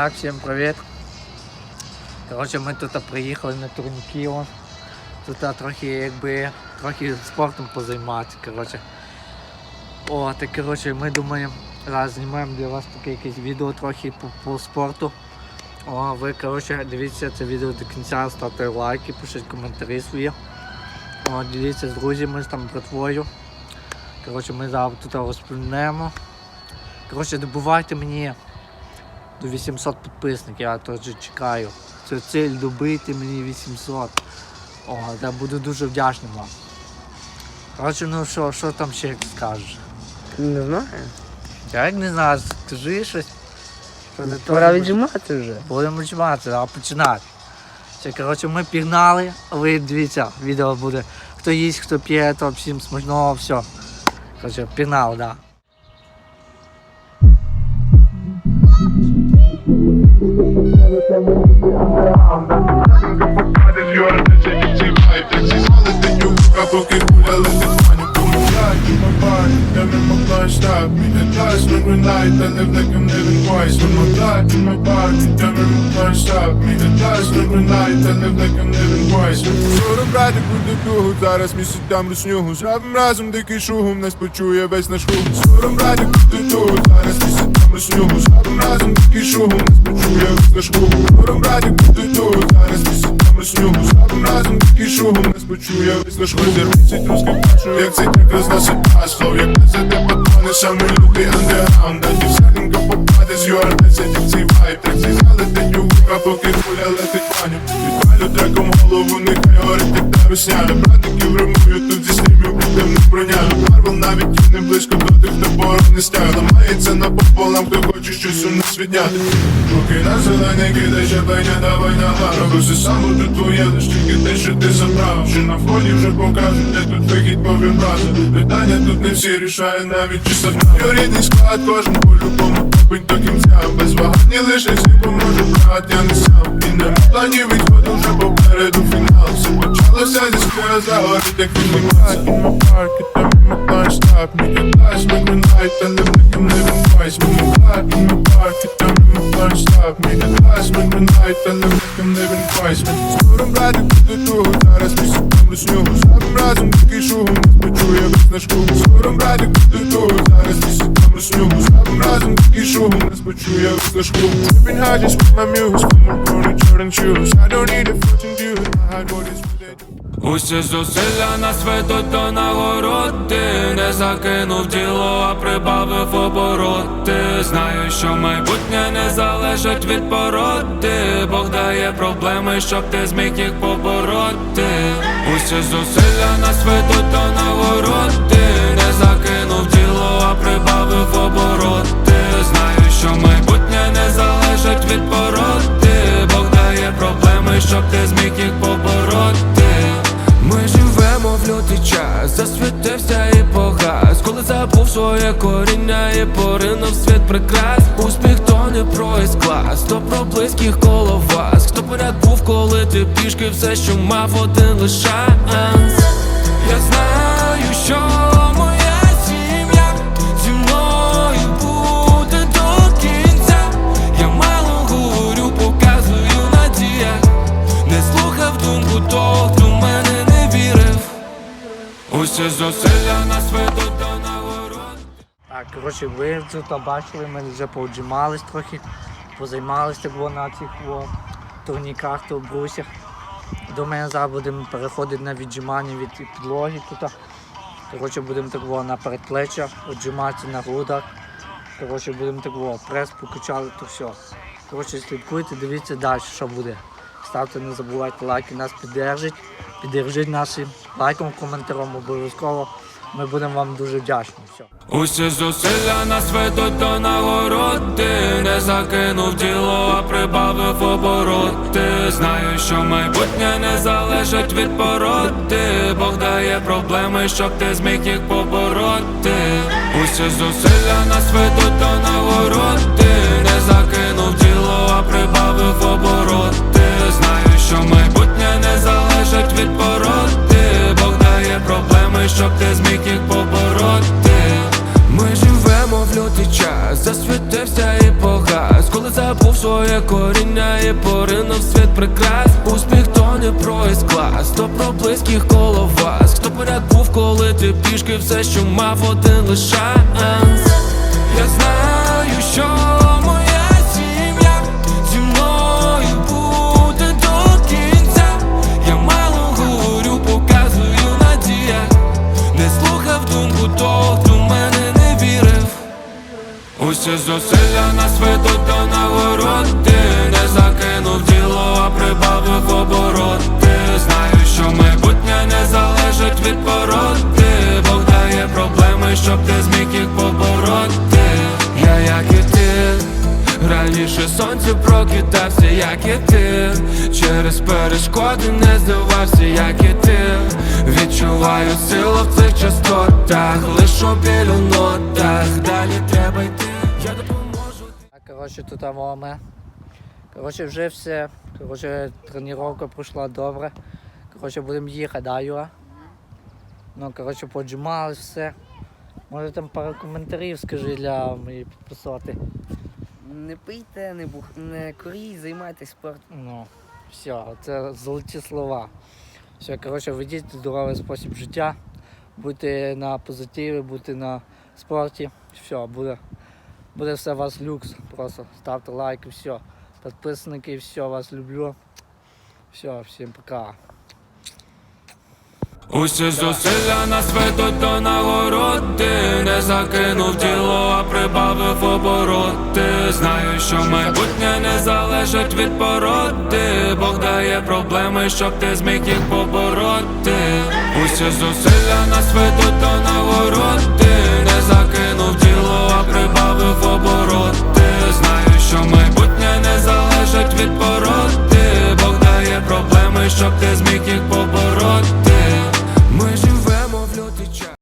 Так, всім привіт. Коротше, ми тут приїхали на турніки. Тут трохи якби трохи спортом позайматися. Коротше. О, так коротше, ми думаємо, зараз знімаємо для вас таке якесь відео трохи по, по спорту. О, ви коротше, дивіться це відео до кінця, ставте лайки, пишіть коментарі свої. О, діліться з друзями, там братвою. Коротше, ми зараз тут розповімо. Коротше, добувайте мені до 800 підписників, я теж чекаю. Це ціль добити мені 800. О, я буду дуже вдячний вам. Коротше, ну що, що там ще скажеш? Не знаю. Я як не знаю, скажи щось. Що ти Пора теж віджимати вже. Будемо чимати, а починати. Це, коротше, ми пігнали, ви дивіться, відео буде. Хто їсть, хто п'є, то всім смачного, все. Коротше, пігнали, так. Да. Зараз місяць там Зробим разом дикий шугум, нас почує весь наш хук Скоро брати буде дугу, зараз місяць руснюгу Зробим разом дикий шугум, нас почує весь наш хук Скоро брати буде дугу, зараз місяць там руснюгу Зробим разом дикий шугум, нас почує весь наш хук Зірвіть труски бачу, як цей трек розносить масло Як це де патрони, саме лютий андеграунд. Даті всякинка попаде з юардеться, як цей вайб. Так цей залетить у поки куля летить паню Відпалю треком голову, нехай горить, як та русняна Братиків римую, тут зі стрімів будем не броняю Марвел навіть не близько до тих, хто не стяг Ламається на пополам, хто хоче щось у нас відняти. Руки на зелений, кидай щеплення, давай на гару Все саме тут твоє, лиш тільки те, що ти забрав. Що на фоні вже покажуть, де тут вихід по вібразу Питання тут не всі рішає навіть чистота Рідний склад, кожен по-любому топить до кінця Без вагання лише всі поможе, брат, я не сам І на плані відходу вже попереду фінал. Все почалося зі скоро загорить, як фільмі парки, там мій штаб Мій дасть на гринайт, та не вниким не вінвайс Мій парки, мій парки, там мій штаб Мій дасть на гринайт, та не вниким не вінвайс Скоро брати буде туго, зараз місяць там руснюгу Зробим разом такий шугум, нас почує весь наш клуб Скоро брати буде туго, зараз місяць там руснюгу Зробим разом такий шугум, нас почує весь наш клуб Tripping high just with my muse, from my Brony Jordan shoes. I don't need a fortune view, my heart what is with it Усі зусилля нас ведуть до нагороди Закинув діло, а прибавив обороти. Знаю, що майбутнє не залежить від породи Бог дає проблеми, щоб ти зміг їх побороти. Усі зусилля нас ведуть до нагороди Не закинув діло, а прибавив обороти. Знаю, що майбутнє не залежить від породи Бог дає проблеми, щоб ти зміг їх побороти. Ми живемо в лютий час, засвітився і погас Коли забув своє коріння і поринув світ прикрас. Успіх то не проїзд клас, то про близьких коло вас. Хто поряд був, коли ти пішки все, що мав один лиш Усі зусилля нас ведуть до нагород Так, коротше, ви вже то бачили, ми вже поджимались трохи, позаймалися було на цих турніках, то брусях. До мене зараз будемо переходити на віджимання від підлоги тут. Коротше, будемо так о, на передплеччя, віджиматися на грудах. Коротше, будемо так о, прес покачали, то все. Коротше, слідкуйте, дивіться далі, що буде. Ставте, не забувайте лайки, нас піддержить. Піддержіть нашим лайком, коментарем обов'язково. Ми будемо вам дуже вдячні. Все. Усі зусилля нас ведуть до нагороди Не закинув діло, а прибавив обороти Знаю, що майбутнє не залежить від породи Бог дає проблеми, щоб ти зміг їх побороти Усі зусилля нас ведуть до нагороди Не закинув діло, а прибавив обороти щоб ти зміг їх побороти. Ми живемо в лютий час, засвітився і погас. Коли забув своє коріння і поринув світ прикрас. Успіх то не про клас, то про близьких коло вас. Хто поряд був, коли ти пішки, все, що мав один лише Я знаю, що Усі зусилля нас ведуть до нагороди? Не закинув діло, а прибавив обороти. Знаю, що майбутнє не залежить від породи. Бог дає проблеми, щоб ти зміг їх побороти. Я як і ти. Раніше сонце прокидався, як і ти. Через перешкоди не здавався, як і ти. Відчуваю силу в цих частотах Лиш у білю нотах. Далі треба йти, я допоможу коротше, тут ми. Коротше, вже все. Коротше, тренування пройшла добре. Коротше, будемо їхати, да, Юра? Ну, коротше, поджимали все. Може там пару коментарів скажи для моєї підписати. Не пийте, не бух, не куріть, займайтесь спортом. Ну, все, це золоті слова. Все, коротше, ведіть здоровий спосіб життя, будьте на позитиві, будьте на спорті. Все, буде, буде все вас люкс. Просто ставте лайки, все. Підписники, все, вас люблю. Все, всім пока. Усі зусилля нас ведуть до нагороди Не закинув діло, а прибавив обороти Знаю, що майбутнє не залежить від породи Бог дає проблеми, щоб ти зміг їх побороти Усі зусилля нас ведуть до нагороди